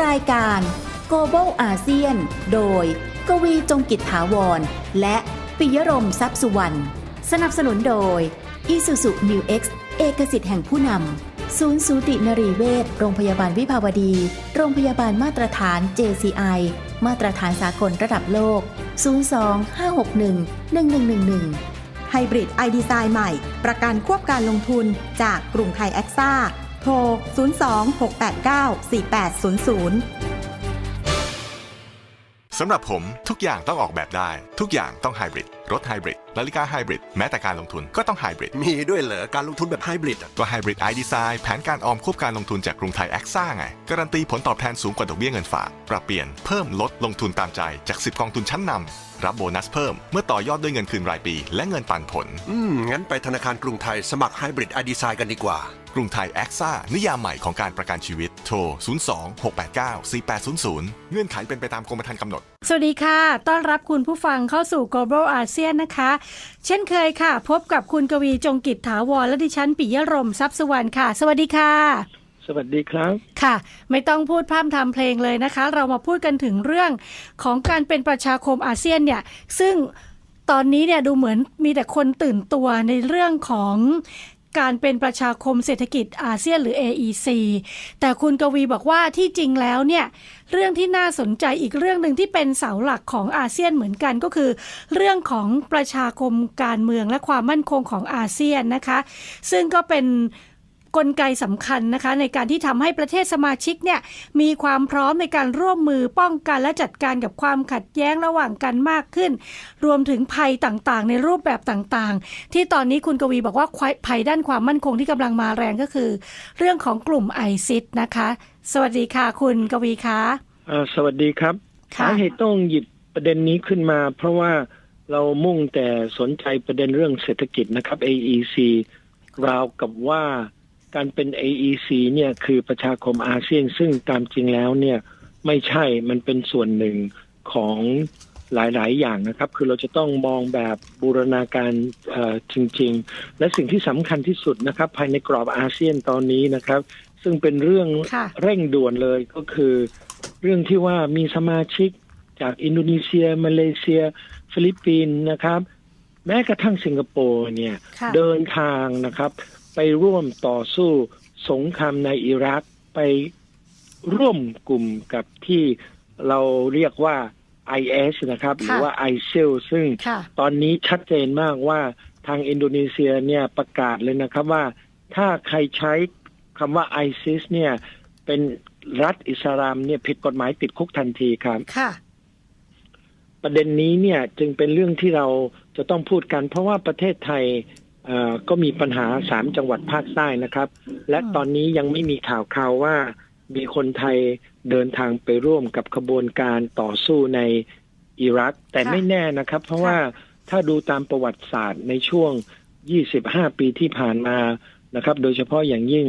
รายการ Global ASEAN โดย กวีจงกิจถาวร และปิยรมทรัพย์สุวรรณ สนับสนุนโดย Isuzu New X เอกสิทธิ์แห่งผู้นำ ศูนย์สูตินรีเวช โรงพยาบาลวิภาวดี โรงพยาบาลมาตรฐาน JCI มาตรฐานสากลระดับโลก 02-561-1111ไฮบริดไอดีไซน์ใหม่ ประกันควบการลงทุนจากกรุงไทยแอคซ่า โทร 02-689-4800 สำหรับผมทุกอย่างต้องออกแบบได้ ทุกอย่างต้องไฮบริดรถไฮบริดนาฬิกาไฮบริดแม้แต่การลงทุนก็ต้องไฮบริดมีด้วยเหรอ การลงทุนแบบไฮบริดอะก็ไฮบริดไอดีไซน์แผนการออมควบการลงทุนจากกรุงไทยแอคซ่าไง การันตีผลตอบแทนสูงกว่าดอกเบี้ยเงินฝาก ปรับเปลี่ยนเพิ่มลดลงทุนตามใจจาก 10 กองทุนชั้นนำรับโบนัสเพิ่มเมื่อต่อยอดด้วยเงินคืนรายปี และเงินปันผล อืมงั้นไปธนาคารกรุงไทยสมัครไฮบริดไอดีไซน์กันดีกว่า กรุงไทยแอคซ่านิยามใหม่ของการประกันชีวิต โทร 02-689-4800 เงื่อนไขเป็นไปตามกรมธรรม์กำหนด สวัสดีค่ะ ต้อนรับคุณผู้ฟังเข้าสู่ Global ASEAN นะคะ เช่นเคยค่ะ พบกับคุณกวีจงกิจถาวรและดิฉันปิยรมทรัพย์สุวรรณค่ะ สวัสดีค่ะ สวัสดีครับ ค่ะ ไม่ต้องพูดพร่ำทำเพลงเลยนะคะ เรามาพูดกันถึงเรื่องของการเป็นประชาคมอาเซียนเนี่ย ซึ่งตอนนี้เนี่ยดูเหมือนมีแต่คนตื่นตัวในเรื่องของ การเป็นประชาคมเศรษฐกิจอาเซียนหรือ AEC แต่คุณกวีบอกว่าที่จริงแล้วเนี่ยเรื่องที่น่าสนใจอีกเรื่องหนึ่งที่เป็นเสาหลักของอาเซียนเหมือนกันก็คือ เรื่องของประชาคมการเมืองและความมั่นคงของอาเซียนนะคะ ซึ่งก็เป็น กลไกสำคัญนะคะในการที่ทำให้ประเทศสมาชิกเนี่ยมีความพร้อมในการร่วมมือป้องกันและจัดการกับความขัดแย้งระหว่างกันมากขึ้น รวมถึงภัยต่างๆ ในรูปแบบต่างๆ ที่ตอนนี้คุณกวีบอกว่าภัยด้านความมั่นคงที่กำลังมาแรงก็คือ เรื่องของกลุ่มไอซิสนะคะ สวัสดีค่ะคุณกวีคะอ่าสวัสดีครับสาเหตุต้องหยิบประเด็นนี้ขึ้นมา เพราะว่าเรามุ่งแต่สนใจประเด็นเรื่องเศรษฐกิจนะครับ AEC ราวกับว่า การเป็น AEC เนี่ยคือประชาคมอาเซียน ซึ่งตามจริงแล้วเนี่ยไม่ใช่มันเป็นส่วนหนึ่งของหลาย ๆ อย่างนะครับ คือเราจะต้องมองแบบบูรณาการเอ่อจริง ๆ และสิ่งที่สำคัญที่สุดนะครับ ภายในกรอบอาเซียนตอนนี้นะครับ ซึ่งเป็นเรื่องค่ะเร่งด่วนเลยก็คือ เรื่องที่ว่ามีสมาชิกจากอินโดนีเซีย มาเลเซีย ฟิลิปปินส์นะครับ แม้กระทั่งสิงคโปร์เนี่ยค่ะเดินทางนะครับ ไปร่วมต่อสู้สงครามในอิรักไปร่วมกลุ่มกับที่เราเรียกว่า IS นะครับ หรือว่า ISIL ซึ่งค่ะตอนนี้ชัดเจนมากว่าทางอินโดนีเซียเนี่ยประกาศเลยนะครับว่า ถ้าใครใช้คำว่า ISIS เนี่ยเป็นรัฐอิสลามเนี่ยผิดกฎหมายติดคุกทันทีครับค่ะ ประเด็นนี้เนี่ยจึงเป็นเรื่องที่เราจะต้องพูดกัน เพราะว่าประเทศไทยเอ่อ ก็มีปัญหาสามจังหวัดภาคใต้นะครับ และอืมตอนนี้ยังไม่มีข่าวข่าวว่ามีคนไทยเดินทางไปร่วมกับขบวนการต่อสู้ในอิรัก แต่ไม่แน่นะครับ เพราะว่าถ้าดูตามประวัติศาสตร์ในช่วง 25 ปีที่ผ่านมานะครับ โดยเฉพาะอย่างยิ่ง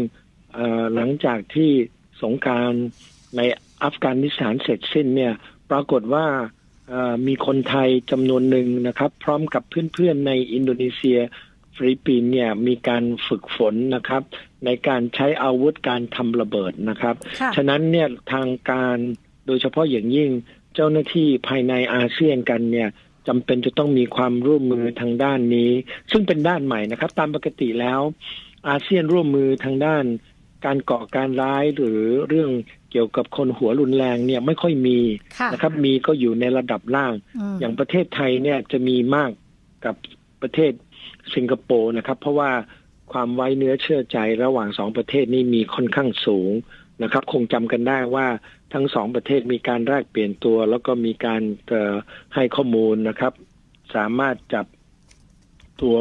เอ่อหลังจากที่สงครามในอัฟกานิสถานเสร็จสิ้นเนี่ย ปรากฏว่าเอ่อมีคนไทยจำนวนหนึ่งนะครับ พร้อมกับเพื่อนๆในอินโดนีเซีย ฟิลิปปินส์เนี่ยมีการฝึกฝนนะครับ ในการใช้อาวุธการทำระเบิดนะครับค่ะฉะนั้นเนี่ยทางการโดยเฉพาะอย่างยิ่งเจ้าหน้าที่ภายในอาเซียนกันเนี่ยจำเป็นจะต้องมีความร่วมมือทางด้านนี้ ซึ่งเป็นด้านใหม่นะครับ ตามปกติแล้ว อาเซียนร่วมมือทางด้านการก่อการร้ายหรือเรื่องเกี่ยวกับคนหัวรุนแรงเนี่ยไม่ค่อยมีค่ะนะครับ มีก็อยู่ในระดับล่างมอย่างประเทศไทยเนี่ยจะมีมากกับประเทศ สิงคโปร์นะครับ เพราะว่าความไว้เนื้อเชื่อใจระหว่างสองประเทศนี้มีค่อนข้างสูงนะครับ คงจำกันได้ว่าทั้งสองประเทศมีการแลกเปลี่ยนตัว แล้วก็มีการเอ่อให้ข้อมูลนะครับ สามารถจับตัว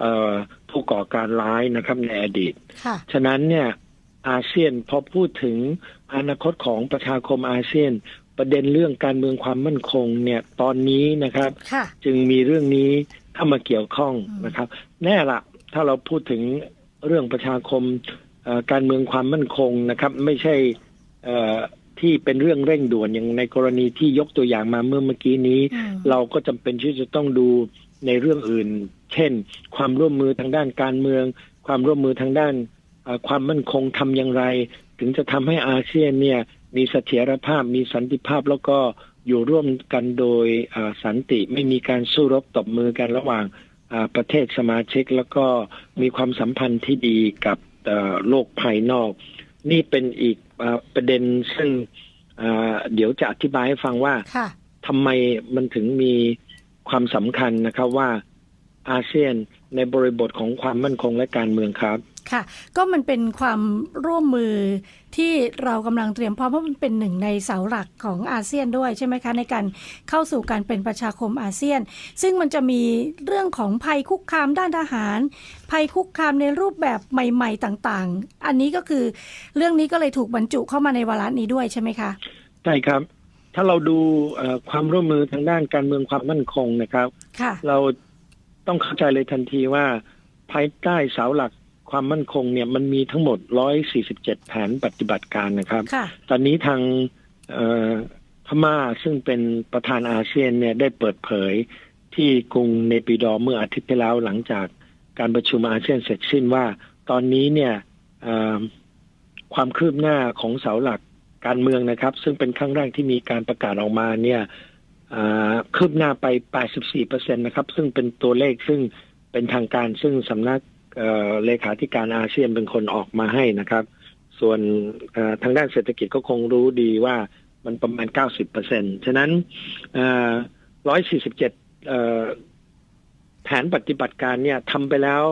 เอ่อผู้ก่อการร้ายนะครับในอดีตค่ะฉะนั้นเนี่ยอาเซียนพอพูดถึงอนาคตของประชาคมอาเซียน ประเด็นเรื่องการเมืองความมั่นคงเนี่ยตอนนี้นะครับค่ะจึงมีเรื่องนี้ เข้ามาเกี่ยวข้องอืมนะครับ แน่ละถ้าเราพูดถึงเรื่องประชาคมเอ่อการเมืองความมั่นคงนะครับ ไม่ใช่เอ่อที่เป็นเรื่องเร่งด่วนอย่างในกรณีที่ยกตัวอย่างมาเมื่อเมื่อกี้นี้อืมเราก็จำเป็นที่จะต้องดูในเรื่องอื่น เช่น ความร่วมมือทางด้านการเมือง ความร่วมมือทางด้านเอ่อความมั่นคงทำอย่างไร ถึงจะทำให้อาเซียนเนี่ยมีเสถียรภาพมีสันติภาพแล้วก็ อยู่ร่วมกันโดยอ่าสันติไม่มีการสู้รบตบมือกันระหว่างอ่าประเทศสมาชิก แล้วก็มีความสัมพันธ์ที่ดีกับเอ่อโลกภายนอก นี่เป็นอีกอาประเด็นซึ่งอ่าเดี๋ยวจะอธิบายให้ฟังว่าค่ะทำไมมันถึงมีความสำคัญนะครับว่าอาเซียนในบริบทของความมั่นคงและการเมืองครับ ค่ะ ก็มันเป็นความร่วมมือที่เรากำลังเตรียมพร้อมเพราะมันเป็นหนึ่งในเสาหลักของอาเซียนด้วยใช่ไหมคะ ในการเข้าสู่การเป็นประชาคมอาเซียน ซึ่งมันจะมีเรื่องของภัยคุกคามด้านทหาร ภัยคุกคามในรูปแบบใหม่ ๆ ต่างๆ อันนี้ก็คือเรื่องนี้ก็เลยถูกบรรจุเข้ามาในวาระนี้ด้วยใช่ไหมคะใช่ครับ ถ้าเราดูเอ่อความร่วมมือทางด้านการเมืองความมั่นคงนะครับค่ะเราต้องเข้าใจเลยทันทีว่าภายใต้เสาหลัก ความมั่นคงเนี่ยมันมีทั้งหมด 147 แผนปฏิบัติการนะครับค่ะตอนนี้ทางเอ่อพม่าซึ่งเป็นประธานอาเซียนเนี่ยได้เปิดเผยที่กรุงเนปิดอร์เมื่ออาทิตย์ที่แล้วหลังจากการประชุมอาเซียนเสร็จสิ้นว่า ตอนนี้เนี่ยเอ่อความคืบหน้าของเสาหลักการเมืองนะครับ ซึ่งเป็นครั้งแรกที่มีการประกาศออกมาเนี่ยเอ่อคืบหน้าไป 84เปอร์เซ็นนะครับ ซึ่งเป็นตัวเลขซึ่งเป็นทางการซึ่งสำนัก เอ่อเลขาธิการอาเซียนเป็นคนออกมาให้นะครับ ส่วนเอ่อทางด้านเศรษฐกิจก็คงรู้ดีว่ามันประมาณ 90เปอร์เซ็นฉะนั้นเอ่อ147เอ่อแผนปฏิบัติการเนี่ยทำไปแล้ว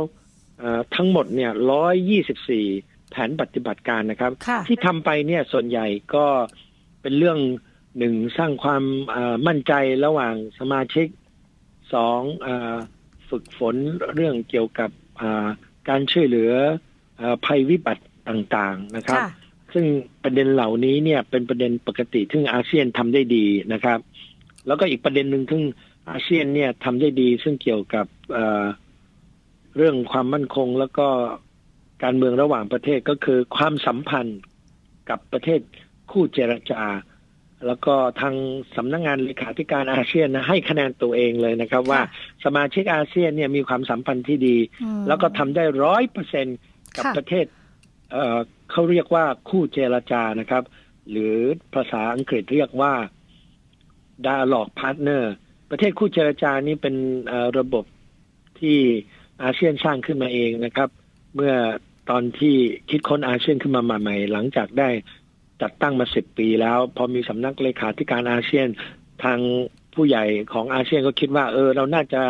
เอ่อทั้งหมดเนี่ย 124 แผนปฏิบัติการนะครับค่ะที่ทำไปเนี่ยส่วนใหญ่ก็เป็นเรื่องหนึ่งสร้างความเอ่อมั่นใจระหว่างสมาชิกสองเออฝึกฝนเรื่องเกี่ยวกับเอ่อ การช่วยเหลือเอ่อภัยวิบัติต่างๆนะครับค่ะซึ่งประเด็นเหล่านี้เนี่ยเป็นประเด็นปกติที่อาเซียนทำได้ดีนะครับ แล้วก็อีกประเด็นหนึ่งที่อาเซียนเนี่ยทำได้ดี ซึ่งเกี่ยวกับเอ่อเรื่องความมั่นคงแล้วก็การเมืองระหว่างประเทศก็คือความสัมพันธ์กับประเทศคู่เจรจา แล้วก็ทางสำนักงานเลขาธิการอาเซียนนะให้คะแนนตัวเองเลยนะครับ ว่าสมาชิกอาเซียนเนี่ยมีความสัมพันธ์ที่ดีอืมแล้วก็ทำได้ร้อยเปอร์เซ็นกับค่ะประเทศเอ่อเขาเรียกว่าคู่เจรจานะครับ หรือภาษาอังกฤษเรียกว่า dialogue partner ประเทศคู่เจรจานี่เป็นเอ่อระบบที่อาเซียนสร้างขึ้นมาเองนะครับ เมื่อตอนที่คิดค้นอาเซียนขึ้นมาใหม่ๆหลังจากได้ จัดตั้งมาสิบปีแล้ว พอมีสำนักเลขาธิการอาเซียนทางผู้ใหญ่ของอาเซียนก็คิดว่า เออ เราน่าจะ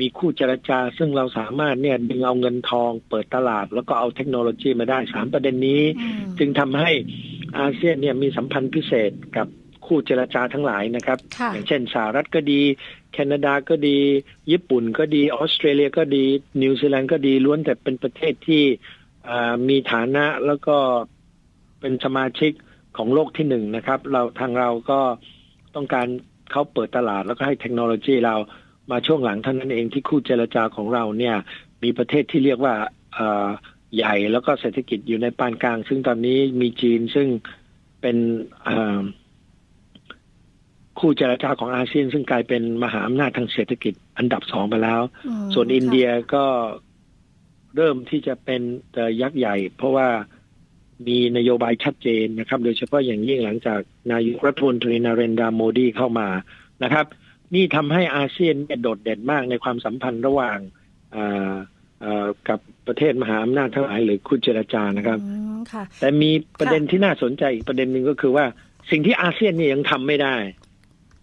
มีคู่เจรจา ซึ่งเราสามารถเนี่ยดึงเอาเงินทองเปิดตลาด แล้วก็เอาเทคโนโลยีมาได้สามประเด็นนี้อืมจึงทำให้อาเซียนเนี่ยมีสัมพันธ์พิเศษกับคู่เจรจาทั้งหลายนะครับค่ะอย่างเช่นสหรัฐก็ดี แคนาดาก็ดี ญี่ปุ่นก็ดี ออสเตรเลียก็ดี นิวซีแลนด์ก็ดีล้วนแต่เป็นประเทศที่อ่ามีฐานะแล้วก็เป็นสมาชิก ของโลกที่หนึ่งนะครับ เราทางเราก็ต้องการเขาเปิดตลาดแล้วก็ให้เทคโนโลยีเรามาช่วงหลังเท่านั้นเองที่คู่เจรจาของเราเนี่ย มีประเทศที่เรียกว่าเอ่อใหญ่แล้วก็เศรษฐกิจอยู่ในปานกลาง ซึ่งตอนนี้มีจีนซึ่งเป็นเอ่อคู่เจรจาของอาเซียน ซึ่งกลายเป็นมหาอำนาจทางเศรษฐกิจอันดับสองไปแล้วอืมส่วนอินเดียค่ะก็เริ่มที่จะเป็นเอ่อยักษ์ใหญ่ เพราะว่า มีนโยบายชัดเจนนะครับ โดยเฉพาะอย่างยิ่งหลังจากนายกรัฐมนตรีนาเรนดาโมดีเข้ามานะครับ นี่ทำให้อาเซียนเนี่ยโดดเด่นมากในความสัมพันธ์ระหว่างเอ่อเอ่อกับประเทศมหาอำนาจทั้งหลายหรือคู่เจรจานะครับอืมค่ะแต่มีประเด็นที่น่าสนใจอีกประเด็นหนึ่งก็คือว่าสิ่งที่อาเซียนเนี่ยยังทำไม่ได้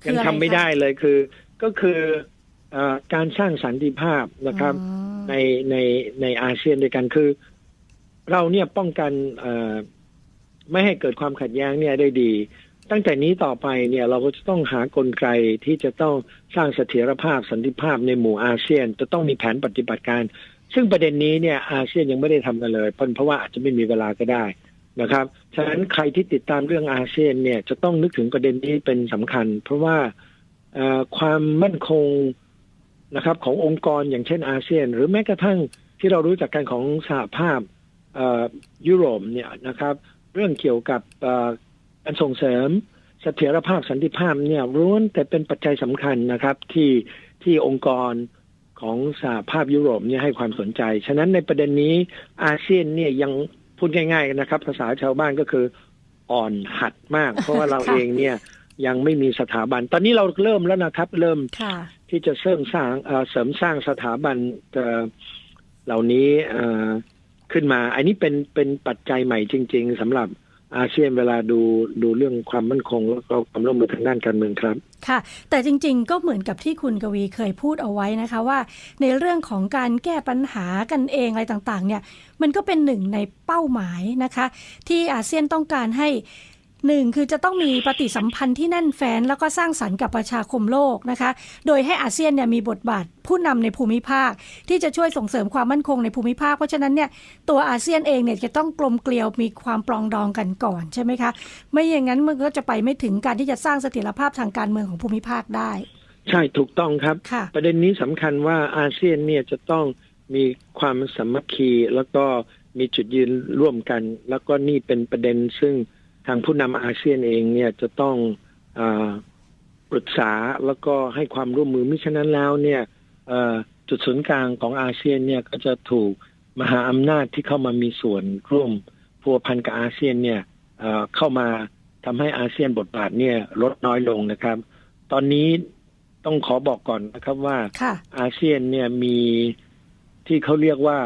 คือยังอะไรทำไม่คะได้เลยคือ ก็คือเออการสร้างสันติภาพนะครับอืมในในในอาเซียนด้วยกันคือ เราเนี่ยป้องกันไม่ให้เกิดความขัดแย้งเนี่ยได้ดี ตั้งแต่นี้ต่อไปเนี่ยเราก็จะต้องหากลไกที่จะต้องสร้างเสถียรภาพสันติภาพในหมู่อาเซียน จะต้องมีแผนปฏิบัติการ ซึ่งประเด็นนี้เนี่ยอาเซียนยังไม่ได้ทำกันเลยเพราะเพราะว่าอาจจะไม่มีเวลาก็ได้นะครับ ฉะนั้นใครที่ติดตามเรื่องอาเซียนเนี่ยจะต้องนึกถึงประเด็นนี้เป็นสำคัญ เพราะว่าความมั่นคงนะครับขององค์กรอย่างเช่นอาเซียน หรือแม้กระทั่งที่เรารู้จักกันของสหภาพ ยุโรปเนี่ยนะครับ เรื่องเกี่ยวกับเอ่อการส่งเสริมเสถียรภาพสันติภาพเนี่ยล้วนแต่เป็นปัจจัยสำคัญนะครับที่ที่องค์กรของสหภาพยุโรปเนี่ยให้ความสนใจ ฉะนั้นในประเด็นนี้อาเซียนเนี่ยยังพูดง่ายๆนะครับ ภาษาชาวบ้านก็คืออ่อนหัดมาก เพราะว่าเราค่ะเองเนี่ยยังไม่มีสถาบัน ตอนนี้เราเริ่มแล้วนะครับ เริ่มค่ะที่จะเสริมสร้างเอ่อเสริมสร้างสถาบันเอ่อเหล่านี้เอ่อ ขึ้นมา อันนี้เป็นเป็นปัจจัยใหม่จริง ๆสำหรับอาเซียนเวลาดูดูเรื่องความมั่นคงแล้วก็ความร่วมมือทางด้านการเมืองครับ ค่ะ แต่จริงๆก็เหมือนกับที่คุณกวีเคยพูดเอาไว้นะคะว่า ในเรื่องของการแก้ปัญหากันเองอะไรต่างๆ เนี่ย มันก็เป็นหนึ่งในเป้าหมายนะคะ ที่อาเซียนต้องการให้ หนึ่งคือจะต้องมีปฏิสัมพันธ์ที่แน่นแฟ้นแล้วก็สร้างสรรค์กับประชาคมโลกนะคะ โดยให้อาเซียนเนี่ยมีบทบาทผู้นำในภูมิภาค ที่จะช่วยส่งเสริมความมั่นคงในภูมิภาค เพราะฉะนั้นเนี่ยตัวอาเซียนเองเนี่ยจะต้องกลมเกลียวมีความปรองดองกันก่อนใช่ไหมคะไม่อย่างนั้นมันก็จะไปไม่ถึงการที่จะสร้างเสถียรภาพทางการเมืองของภูมิภาคได้ ใช่ถูกต้องครับค่ะประเด็นนี้สำคัญว่าอาเซียนเนี่ยจะต้องมีความสามัคคีแล้วก็มีจุดยืนร่วมกัน แล้วก็นี่เป็นประเด็นซึ่ง ทางผู้นำอาเซียนเองเนี่ยจะต้องอาปรึกษาแล้วก็ให้ความร่วมมือมิฉะนั้นแล้วเนี่ยเอ่อจุดศูนย์กลางของอาเซียนเนี่ยก็จะถูกมหาอำนาจที่เข้ามามีส่วนร่วมพัวพันกับอาเซียนเนี่ยเอ่อเข้ามาทำให้อาเซียนบทบาทเนี่ยลดน้อยลงนะครับ ตอนนี้ต้องขอบอกก่อนนะครับว่าค่ะอาเซียนเนี่ยมีที่เขาเรียกว่า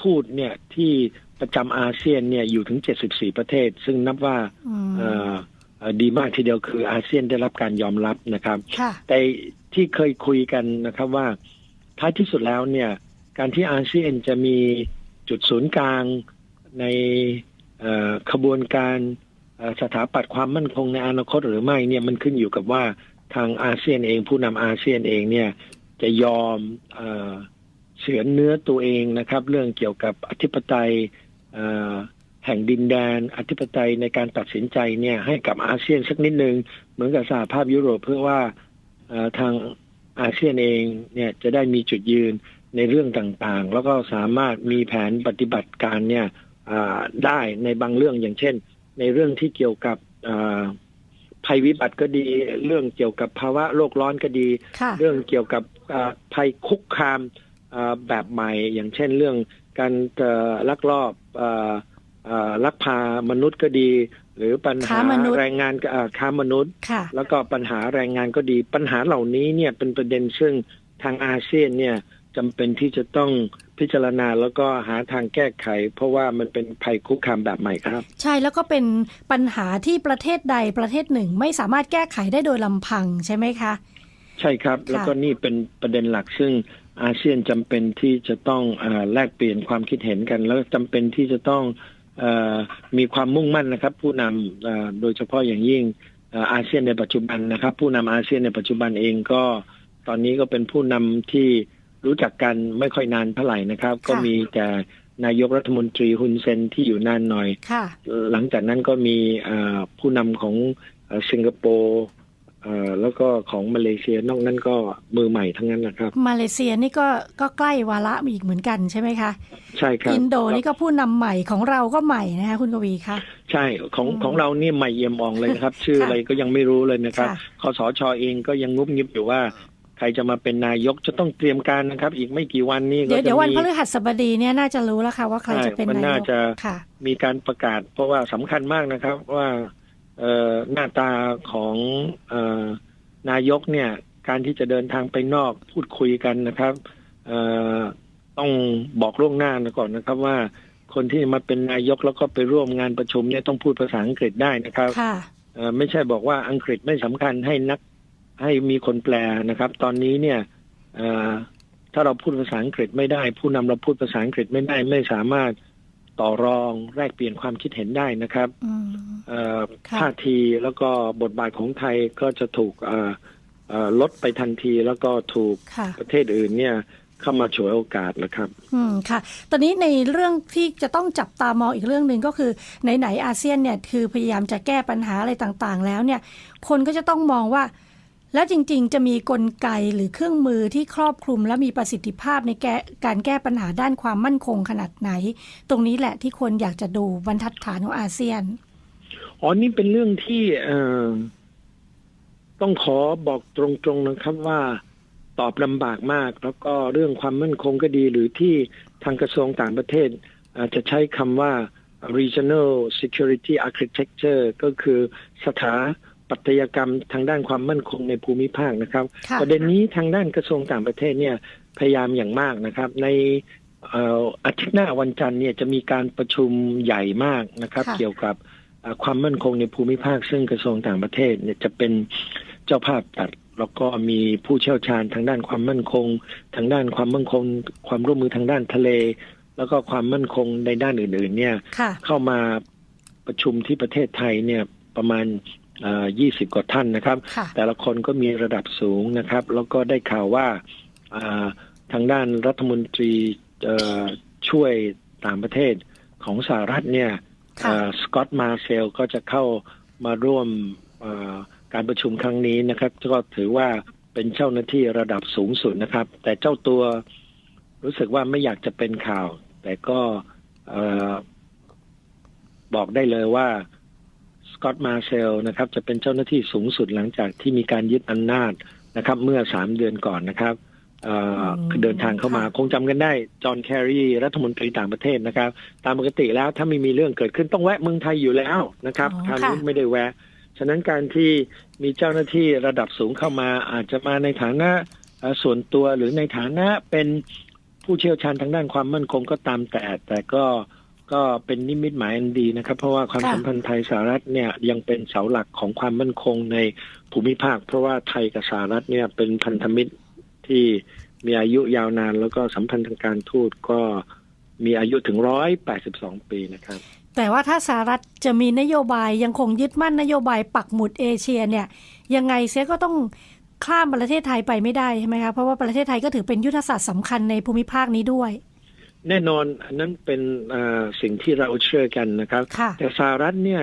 ทูตเนี่ยที่ ประจำอาเซียนเนี่ยอยู่ถึง 74 ประเทศ ซึ่งนับว่าอืมเอ่อเอ่อดีมากทีเดียวคืออาเซียนได้รับการยอมรับนะครับค่ะแต่ที่เคยคุยกันนะครับว่าท้ายที่สุดแล้วเนี่ยการที่อาเซียนจะมีจุดศูนย์กลางในเอ่อขบวนการเอ่อสถาปัตย์ความมั่นคงในอนาคตหรือไม่เนี่ยมันขึ้นอยู่กับว่าทางอาเซียนเองผู้นำอาเซียนเองเนี่ยจะยอมเออเฉือนเนื้อตัวเองนะครับ เรื่องเกี่ยวกับอธิปไตยเอ่อ แห่งดินแดนอธิปไตยในการตัดสินใจเนี่ยให้กับอาเซียนสักนิดหนึ่งเหมือนกับสหภาพยุโรปเพื่อว่าเอ่อทางอาเซียนเองเนี่ยจะได้มีจุดยืนในเรื่องต่างๆ แล้วก็สามารถมีแผนปฏิบัติการเนี่ยอ่าได้ในบางเรื่องอย่างเช่น ในเรื่องที่เกี่ยวกับอ่าภัยวิบัติก็ดี เรื่องเกี่ยวกับภาวะโลกร้อนก็ดีค่ะเรื่องเกี่ยวกับอ่าภัยคุกคามอ่าแบบใหม่ อย่างเช่นเรื่องการเอ่อลักลอบอ่าอ่า ลักพามนุษย์ก็ดี หรือปัญหาค้ามนุษย์แรงงานอ่าค้ามนุษย์ค่ะแล้วก็ปัญหาแรงงานก็ดี ปัญหาเหล่านี้เนี่ยเป็นประเด็นซึ่งทางอาเซียนเนี่ยจำเป็นที่จะต้องพิจารณาแล้วก็หาทางแก้ไข เพราะว่ามันเป็นภัยคุกคามแบบใหม่ครับ ใช่แล้วก็เป็นปัญหาที่ประเทศใดประเทศหนึ่งไม่สามารถแก้ไขได้โดยลำพังใช่ไหมคะ ใช่ครับ แล้วก็นี่เป็นประเด็นหลักซึ่ง อาเซียนจำเป็นที่จะต้องเออแลกเปลี่ยนความคิดเห็นกัน แล้วจำเป็นที่จะต้องเออมีความมุ่งมั่นนะครับ ผู้นำเอ่อโดยเฉพาะอย่างยิ่งเอ่ออาเซียนในปัจจุบันนะครับ ผู้นำอาเซียนในปัจจุบันเองก็ตอนนี้ก็เป็นผู้นำที่รู้จักกันไม่ค่อยนานเท่าไหร่นะครับ ก็มีแต่นายกรัฐมนตรีฮุนเซนที่อยู่นานหน่อยค่ะหลังจากนั้นก็มีเอ่อผู้นำของเอ่อสิงคโปร์เอ่อ แล้วก็ของมาเลเซียนอกนั้นก็มือใหม่ทั้งนั้นนะครับ มาเลเซียนี่ก็ก็ใกล้วาระอีกเหมือนกันใช่ไหมคะใช่ครับอินโดนี่ก็ผู้นำใหม่ของเราก็ใหม่นะคะคุณกวีคะใช่ของอืมของเรานี่ใหม่เยี่ยมอองเลยนะครับ ชื่อค่ะอะไรก็ยังไม่รู้เลยนะครับค่ะคสชเองก็ยังงุบงิบอยู่ว่าใครจะมาเป็นนายกจะต้องเตรียมการนะครับ อีกไม่กี่วันนี้ก็เดี๋ยวจะเดี๋ยววันมีพฤหัสบดีเนี่ยน่าจะรู้แล้วค่ะว่าใครจะเป็นใช่มันนายน่ากจะค่ะมีการประกาศ เพราะว่าสำคัญมากนะครับว่าเอ่อ หน้าตาของเอ่อนายกเนี่ย การที่จะเดินทางไปนอกพูดคุยกันนะครับเอ่อต้องบอกล่วงหน้าก่อนนะครับว่าคนที่มาเป็นนายกแล้วก็ไปร่วมงานประชุมเนี่ยต้องพูดภาษาอังกฤษได้นะครับค่ะเอ่อไม่ใช่บอกว่าอังกฤษไม่สำคัญให้นักให้มีคนแปลนะครับ ตอนนี้เนี่ยเอ่อถ้าเราพูดภาษาอังกฤษไม่ได้ ผู้นำเราพูดภาษาอังกฤษไม่ได้ไม่สามารถ ต่อรองแลกเปลี่ยนความคิดเห็นได้นะครับอืมเอ่อค่ะท่าทีแล้วก็บทบาทของไทยก็จะถูกเอ่อเอ่อลดไปทันทีแล้วก็ถูกค่ะประเทศอื่นเนี่ยเข้ามาฉวยโอกาสนะครับ อืมค่ะ ตอนนี้ในเรื่องที่จะต้องจับตามองอีกเรื่องหนึ่งก็คือไหนๆอาเซียนเนี่ยคือพยายามจะแก้ปัญหาอะไรต่างๆ แล้วเนี่ย คนก็จะต้องมองว่า แล้วจริงๆ จะมีกลไกหรือเครื่องมือที่ครอบคลุม และมีประสิทธิภาพในแก้การแก้ปัญหาด้านความมั่นคงขนาดไหน ตรงนี้แหละที่คนอยากจะดูบรรทัดฐานของอาเซียน อ๋อ นี่เป็นเรื่องที่ต้องขอบอกตรงๆนะครับว่าตอบลำบากมาก แล้วก็เรื่องความมั่นคงก็ดี หรือที่ทางกระทรวงต่างประเทศ อาจจะใช้คำว่า regional security architecture ก็คือสถา ปัตยกรรมทางด้านความมั่นคงในภูมิภาคนะครับค่ะประเด็นนี้ทางด้านกระทรวงต่างประเทศเนี่ยพยายามอย่างมากนะครับ ในเอ่ออาทิตย์หน้าวันจันทร์เนี่ยจะมีการประชุมใหญ่มากนะครับค่ะเกี่ยวกับเอ่อความมั่นคงในภูมิภาค ซึ่งกระทรวงต่างประเทศเนี่ยจะเป็นเจ้าภาพจัดแล้วก็มีผู้เชี่ยวชาญทางด้านความมั่นคง ทางด้านความมั่นคง ความร่วมมือทางด้านทะเล แล้วก็ความมั่นคงในด้านอื่น ๆ เนี่ยค่ะเข้ามาประชุมที่ประเทศไทยเนี่ยประมาณ เอ่อ20กว่าท่านนะครับค่ะแต่ละคนก็มีระดับสูงนะครับ แล้วก็ได้ข่าวว่าอ่าทางด้านรัฐมนตรีเอ่อช่วยต่างประเทศของสหรัฐเนี่ยค่ะสกอตต์มาเซลก็จะเข้ามาร่วมเอ่อการประชุมครั้งนี้นะครับ ก็ถือว่าเป็นเจ้าหน้าที่ระดับสูงสุดนะครับ แต่เจ้าตัวรู้สึกว่าไม่อยากจะเป็นข่าว แต่ก็เอ่อบอกได้เลยว่าส กอตต์มาเซลนะครับจะเป็นเจ้าหน้าที่สูงสุดหลังจากที่มีการยึดอำนาจนะครับ เมื่อสามเดือนก่อนนะครับเอ่ออมเดินทางเข้ามาค่ะคงจำกันได้จอห์นแครีรัฐมนตรีต่างประเทศนะครับ ตามปกติแล้วถ้าไม่มีเรื่องเกิดขึ้นต้องแวะเมืองไทยอยู่แล้วนะครับอ๋อคราวค่ะนี้ไม่ได้แวะ ฉะนั้นการที่มีเจ้าหน้าที่ระดับสูงเข้ามาอาจจะมาในฐานะเอ่อส่วนตัวหรือในฐานะเป็นผู้เชี่ยวชาญทางด้านความมั่นคงก็ตามแต่ แต่ก็ ก็เป็นนิมิตหมายอันดีนะครับ เพราะว่าความสัมพันธ์ไทยสหรัฐเนี่ยยังเป็นเสาหลักของความมั่นคงในภูมิภาค เพราะว่าไทยกับสหรัฐเนี่ยเป็นพันธมิตรที่มีอายุยาวนาน แล้วก็สัมพันธ์ทางการทูตก็มีอายุถึงร้อยแปดสิบสองปีนะครับ แต่ว่าถ้าสหรัฐจะมีนโยบายยังคงยึดมั่นนโยบายปักหมุดเอเชียเนี่ย ยังไงเสียก็ต้องข้ามประเทศไทยไปไม่ได้ใช่ไหมคะเพราะว่าประเทศไทยก็ถือเป็นยุทธศาสตร์สำคัญในภูมิภาคนี้ด้วย แน่นอนอันนั้นเป็นอ่าสิ่งที่เราเชื่อกันนะครับค่ะแต่สหรัฐเนี่ย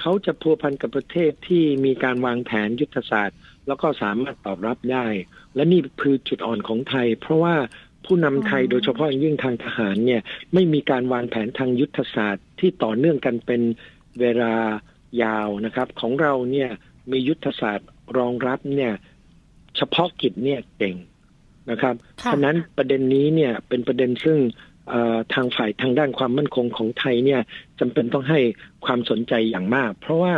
เขาจะพัวพันกับประเทศที่มีการวางแผนยุทธศาสตร์ แล้วก็สามารถตอบรับได้ และนี่คือจุดอ่อนของไทย เพราะว่าผู้นำไทยอืมโดยเฉพาะอย่างยิ่งทางทหารเนี่ยไม่มีการวางแผนทางยุทธศาสตร์ที่ต่อเนื่องกันเป็นเวลายาวนะครับ ของเราเนี่ยมียุทธศาสตร์รองรับเนี่ยเฉพาะกิจเนี่ยเก่งนะครับค่ะฉะนั้นประเด็นนี้เนี่ยเป็นประเด็นซึ่งเอ่อ ทางฝ่ายทางด้านความมั่นคงของไทยเนี่ยจำเป็นต้องให้ความสนใจอย่างมาก เพราะว่า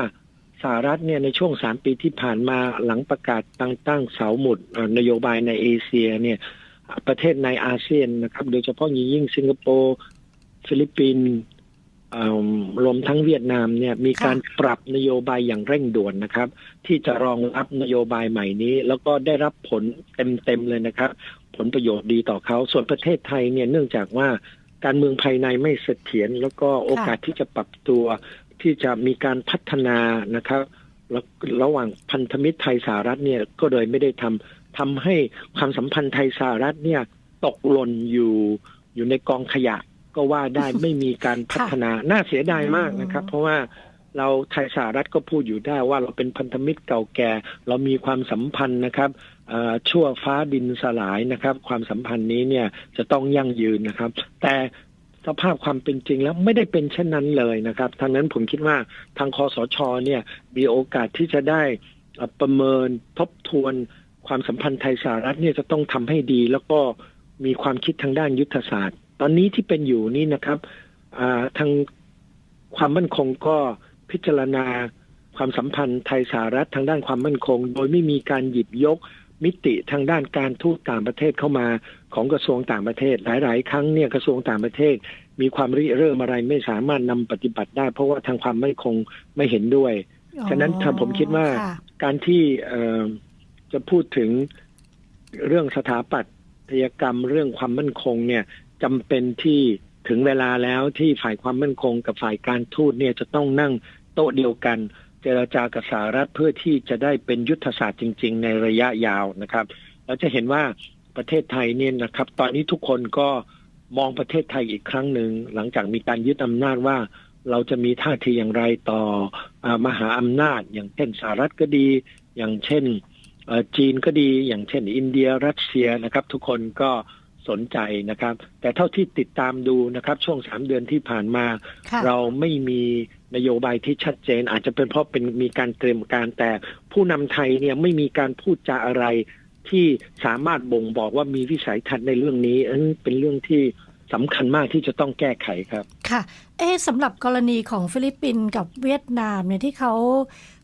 สหรัฐเนี่ยในช่วงสามปีที่ผ่านมาหลังประกาศตั้งตั้งเสาหมุดนโยบายในเอเชียเนี่ยประเทศในอาเซียนนะครับ โดยเฉพาะยิ่งสิงคโปร์ฟิลิปปินส์เอิ่มรวมทั้งเวียดนามเนี่ยมีการปรับนโยบายอย่างเร่งด่วนนะครับ ที่จะรองรับนโยบายใหม่นี้ แล้วก็ได้รับผลเต็มๆเลยนะครับ ผลประโยชน์ดีต่อเขา ส่วนประเทศไทยเนี่ยเนื่องจากว่าการเมืองภายในไม่เสถียรแล้วก็โอกาสที่จะปรับตัว ที่จะมีการพัฒนานะครับแล้วระหว่างพันธมิตรไทยสหรัฐเนี่ยก็เลยไม่ได้ทำทำให้ความสัมพันธ์ไทยสหรัฐเนี่ยตกหล่นอยู่อยู่ในกองขยะก็ว่าได้ไม่มีการพัฒนาน่าเสียดายมากนะครับ เพราะว่าเราไทยสหรัฐก็พูดอยู่ได้ว่าเราเป็นพันธมิตรเก่าแก่ เรามีความสัมพันธ์นะครับเอ่อ ชั่วฟ้าดินสลายนะครับ ความสัมพันธ์นี้เนี่ยจะต้องยั่งยืนนะครับ แต่สภาพความเป็นจริงแล้วไม่ได้เป็นเช่นนั้นเลยนะครับทางนั้นผมคิดว่าทางคอสชเนี่ยมีโอกาสที่จะได้ประเมินทบทวนความสัมพันธ์ไทยสหรัฐเนี่ยจะต้องทำให้ดี แล้วก็มีความคิดทางด้านยุทธศาสตร์ ตอนนี้ที่เป็นอยู่นี่นะครับทางความมั่นคงก็พิจารณาความสัมพันธ์ไทยสหรัฐทางด้านความมั่นคง โดยไม่มีการหยิบยก มิติทางด้านการทูตต่างประเทศเข้ามาของกระทรวงต่างประเทศ หลาย ๆ ครั้งเนี่ยกระทรวงต่างประเทศ มีความริเริ่มอะไรไม่สามารถนำปฏิบัติได้ เพราะว่าทางความมั่นคงไม่เห็นด้วย ฉะนั้นถ้าผมคิดว่าค่ะการที่เอ่อจะพูดถึงเรื่องสถาปัตยกรรมเรื่องความมั่นคงเนี่ยจำเป็นที่ถึงเวลาแล้วที่ฝ่ายความมั่นคงกับฝ่ายการทูตเนี่ยจะต้องนั่งโต๊ะเดียวกัน เจรจากับสหรัฐเพื่อที่จะได้เป็นยุทธศาสตร์จริง ๆ ในระยะยาวนะครับเราจะเห็นว่าประเทศไทยเนี่ยนะครับ ตอนนี้ทุกคนก็มองประเทศไทยอีกครั้งหนึ่งหลังจากมีการยึดอำนาจว่าเราจะมีท่าทีอย่างไรต่ออมหาอำนาจ อย่างเช่นสหรัฐก็ดี อย่างเช่นจีนก็ดี อย่างเช่น อินเดียรัสเซียนะครับ ทุกคนก็ สนใจนะครับ แต่เท่าที่ติดตามดูนะครับ ช่วงสามเดือนที่ผ่านมาค่ะเราไม่มีนโยบายที่ชัดเจน อาจจะเป็นเพราะเป็นมีการเตรียมการแต่ผู้นำไทยเนี่ยไม่มีการพูดจาอะไร ที่สามารถบ่งบอกว่ามีวิสัยทัศน์ในเรื่องนี้อันนเป็นเรื่องที่สำคัญมากที่จะต้องแก้ไขครับ ค่ะ เอ๊ะสำหรับกรณีของฟิลิปปินส์กับเวียดนามเนี่ยที่เขา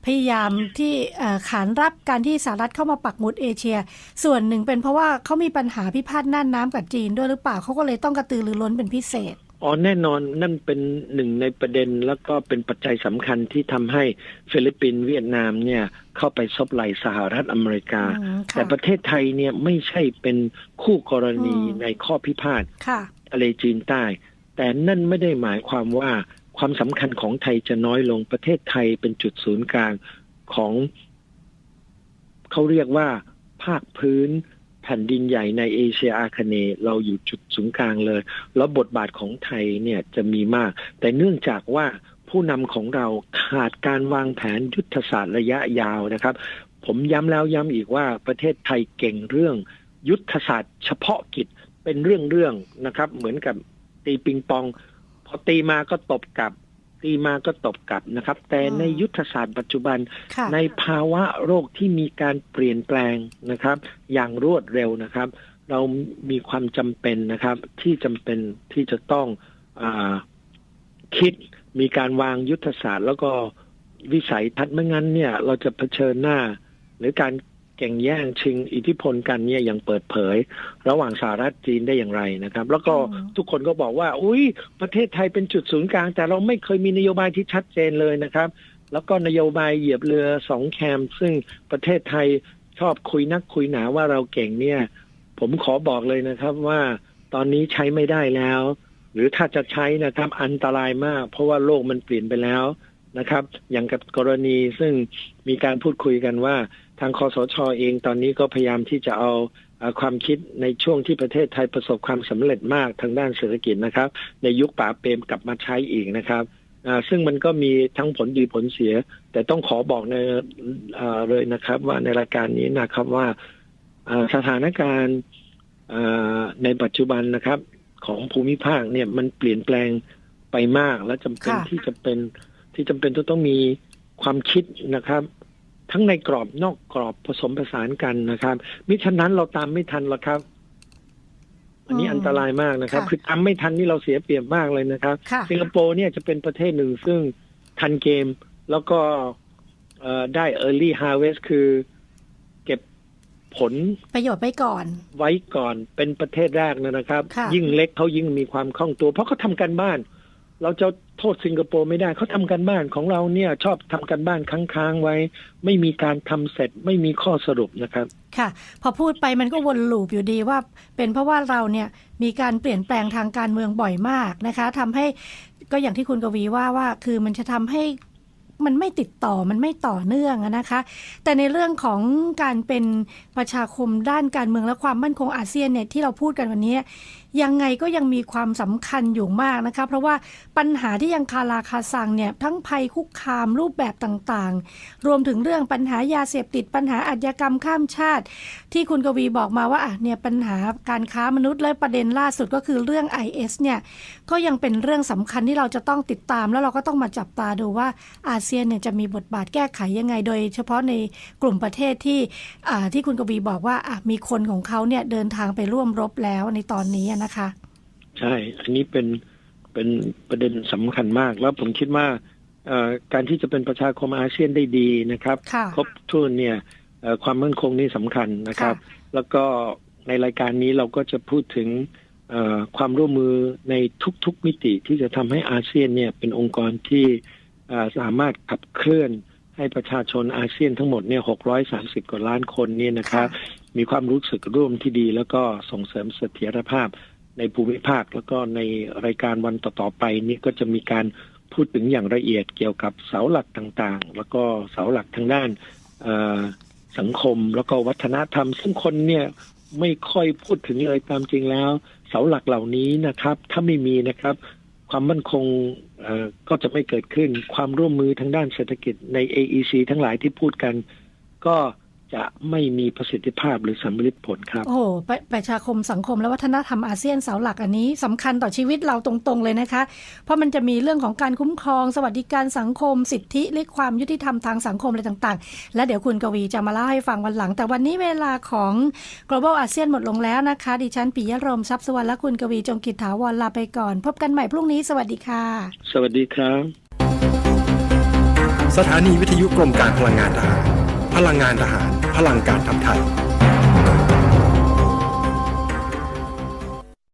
พยายามที่เอ่อขานรับการที่สหรัฐเข้ามาปักหมุดเอเชีย ส่วนหนึ่งเป็นเพราะว่าเขามีปัญหาพิพาทน่านน้ำกับจีนด้วยหรือเปล่าเขาก็เลยต้องกระตือรือร้นเป็นพิเศษอ๋อแน่นอนนั่นเป็นหนึ่งในประเด็นแล้วก็เป็นปัจจัยสำคัญที่ทำให้ฟิลิปปินส์เวียดนามเนี่ยเข้าไปซบไหลสหรัฐอเมริกาอืมค่ะแต่ประเทศไทยเนี่ยไม่ใช่เป็นคู่กรณีอืมในข้อพิพาทค่ะทะเลจีนใต้ แต่นั่นไม่ได้หมายความว่า ความสำคัญของไทยจะน้อยลงประเทศไทยเป็นจุดศูนย์กลางของ เขาเรียกว่า ภาคพื้นแผ่นดินใหญ่ในเอเชียอาคเนย์เราอยู่จุดศูนย์กลางเลย แล้วบทบาทของไทยเนี่ยจะมีมาก แต่เนื่องจากว่าผู้นำของเราขาดการวางแผนยุทธศาสตร์ระยะยาวนะครับ ผมย้ำแล้วย้ำอีกว่าประเทศไทยเก่งเรื่อง ยุทธศาสตร์เฉพาะกิจเป็นเรื่องๆนะครับ เหมือนกับตีปิงปอง ตีมาก็ตบกลับ ตีมาก็ตบกลับนะครับ แต่อืมในยุทธศาสตร์ปัจจุบันค่ะในภาวะโรคที่มีการเปลี่ยนแปลงนะครับ อย่างรวดเร็วนะครับ เรามีความจำเป็นนะครับ ที่จำเป็นที่จะต้องอาคิดมีการวางยุทธศาสตร์ แล้วก็วิสัยทัศน์ไม่งั้นเนี่ย เราจะเผชิญหน้า หรือการ แข่งแย่งชิงอิทธิพลกันเนี่ยอย่างเปิดเผย ระหว่างสหรัฐจีนได้อย่างไรนะครับ แล้วก็อืมทุกคนก็บอกว่า อุ้ยประเทศไทยเป็นจุดศูนย์กลาง แต่เราไม่เคยมีนโยบายที่ชัดเจนเลยนะครับ แล้วก็นโยบายเหยียบเรือสองแคม ซึ่งประเทศไทยชอบคุยนักคุยหนาว่าเราเก่งเนี่ย ผมขอบอกเลยนะครับว่าตอนนี้ใช้ไม่ได้แล้ว หรือถ้าจะใช้นะครับอันตรายมาก เพราะว่าโลกมันเปลี่ยนไปแล้วนะครับ อย่างกับกรณีซึ่งมีการพูดคุยกันว่า ทางคอสชเองตอนนี้ก็พยายามที่จะเอาเอ่อความคิดในช่วงที่ประเทศไทยประสบความสำเร็จมากทางด้านเศรษฐกิจนะครับ ในยุคป๋าเปรมกลับมาใช้อีกนะครับอ่าซึ่งมันก็มีทั้งผลดีผลเสีย แต่ต้องขอบอกในเอ่อเลยนะครับ ว่าในรายการนี้นะครับว่าอ่าสถานการณ์อ่าในปัจจุบันนะครับ ของภูมิภาคเนี่ยมันเปลี่ยนแปลงไปมากและจำเป็นค่ะที่จะเป็นที่จำเป็นจะต้องมีความคิดนะครับ ทั้งในกรอบนอกกรอบผสมผสานกันนะครับมิฉะนั้นเราตามไม่ทันหรอกครับ อันนี้อืมอันตรายมากนะครับค่ะคือตามไม่ทันนี่เราเสียเปรียบมากเลยนะครับค่ะสิงคโปร์เนี่ยจะเป็นประเทศหนึ่งซึ่งทันเกมแล้วก็เอ่อได้ early harvest คือเก็บผลประโยชน์ไปก่อน ไว้ก่อนเป็นประเทศแรกนะครับค่ะยิ่งเล็กเขายิ่งมีความคล่องตัว เพราะเขาทำกันบ้าน เราจะ โทษสิงคโปร์ไม่ได้เขาทำกันบ้านของเราเนี่ยชอบทำกันบ้านค้างๆไว้ ไม่มีการทำเสร็จไม่มีข้อสรุปนะครับ ค่ะ พอพูดไปมันก็วนลูปอยู่ดีว่า เป็นเพราะว่าเราเนี่ยมีการเปลี่ยนแปลงทางการเมืองบ่อยมากนะคะทำให้ก็อย่างที่คุณกวีว่าว่าคือมันจะทำให้มันไม่ติดต่อมันไม่ต่อเนื่องนะคะ แต่ในเรื่องของการเป็นประชาคมด้านการเมืองและความมั่นคงอาเซียนเนี่ยที่เราพูดกันวันนี้ ยังไงก็ยังมีความสำคัญอยู่มากนะคะ เพราะว่าปัญหาที่ยังคาราคาซังเนี่ยทั้งภัยคุกคามรูปแบบต่างๆ รวมถึงเรื่องปัญหายาเสพติดปัญหาอาชญากรรมข้ามชาติ ที่คุณกวีบอกมาว่าอะเนี่ยปัญหาการค้ามนุษย์และประเด็นล่าสุดก็คือเรื่อง IS เนี่ยก็ยังเป็นเรื่องสำคัญที่เราจะต้องติดตาม แล้วเราก็ต้องมาจับตาดูว่าอาเซียนเนี่ยจะมีบทบาทแก้ไขยังไง โดยเฉพาะในกลุ่มประเทศที่อ่าที่คุณกวีบอกว่าอะมีคนของเขาเนี่ยเดินทางไปร่วมรบแล้วในตอนนี้อะนะคะ ใช่ อันนี้เป็นเป็นประเด็นสำคัญมาก แล้วผมคิดว่าเอ่อการที่จะเป็นประชาคมอาเซียนได้ดีนะครับค่ะครบถ้วนเนี่ยเอ่อความมั่นคงนี่สำคัญนะครับค่ะแล้วก็ในรายการนี้เราก็จะพูดถึงเอ่อความร่วมมือในทุกๆมิติที่จะทำให้อาเซียนเนี่ยเป็นองค์กรที่เอ่อสามารถขับเคลื่อนให้ประชาชนอาเซียนทั้งหมดเนี่ย630กว่าล้านคนเนี่ยนะครับ มีความรู้สึกร่วมที่ดีแล้วก็ส่งเสริมเสถียรภาพ ในภูมิภาค แล้วก็ในรายการวันต่อๆไปนี่ก็จะมีการพูดถึงอย่างละเอียดเกี่ยวกับเสาหลักต่างๆ แล้วก็เสาหลักทางด้านสังคมแล้วก็วัฒนธรรม ซึ่งคนเนี่ยไม่ค่อยพูดถึงเลยตามจริงแล้ว เสาหลักเหล่านี้นะครับ ถ้าไม่มีนะครับ ความมั่นคงก็จะไม่เกิดขึ้นความร่วมมือทางด้านเศรษฐกิจใน AEC ทั้งหลายที่พูดกัน ก็ จะไม่มีประสิทธิภาพหรือสำลิดผลครับ โอ้โหปประชาคมสังคมและวัฒนธรรมอาเซียนเสาหลักอันนี้สำคัญต่อชีวิตเราตรงๆเลยนะคะ เพราะมันจะมีเรื่องของการคุ้มครอง สวัสดิการสังคม สิทธิและความยุติธรรมทางสังคมอะไรต่างๆ และเดี๋ยวคุณกวีจะมาเล่าให้ฟังวันหลัง แต่วันนี้เวลาของ global อาเซียนหมดลงแล้วนะคะ ดิฉันปิยะรมทรัพย์สวรรณและคุณกวีจงกิจถาวรลาไปก่อน พบกันใหม่พรุ่งนี้สวัสดีค่ะ สวัสดีครับ สถานีวิทยุกรมการพลังงานทหาร พลังงานทหาร พลังการทำไทย